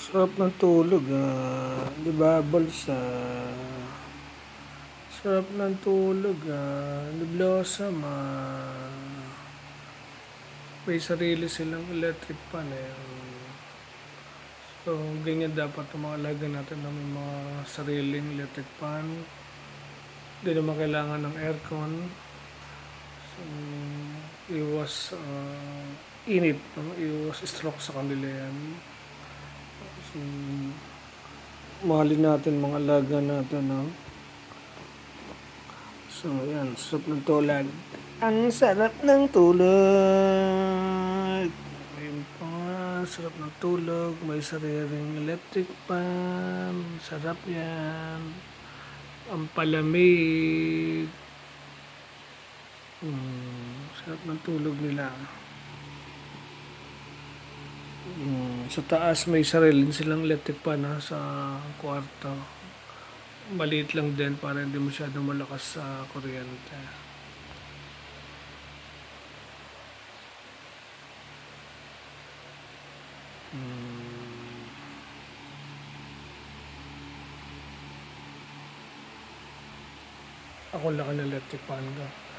Sarap ng tulog, ah. Di ba, balsa? Sarap ng tulog, ah. Blossom, ah. May sarili silang electric pan, eh. So, ganyan dapat ang natin na may mga sariling electric pan. Hindi naman kailangan ng aircon. So, iwas ah, init, no? iwas stroke sa kanila yan. So, mahalin natin mga alaga natin, no? So, yan, sarap ng tulad. Ang sarap ng tulog. Ayun pa sarap ng tulog. May sariling electric fan. Sarap yan. Ang palamig. Hmm, sarap ng tulog nila. Hmm, sa taas may sarili silang electric pan ha, sa kwarto. Maliit lang din para hindi masyadong malakas sa kuryente. Hmm. Ako laki ng electric pan ko.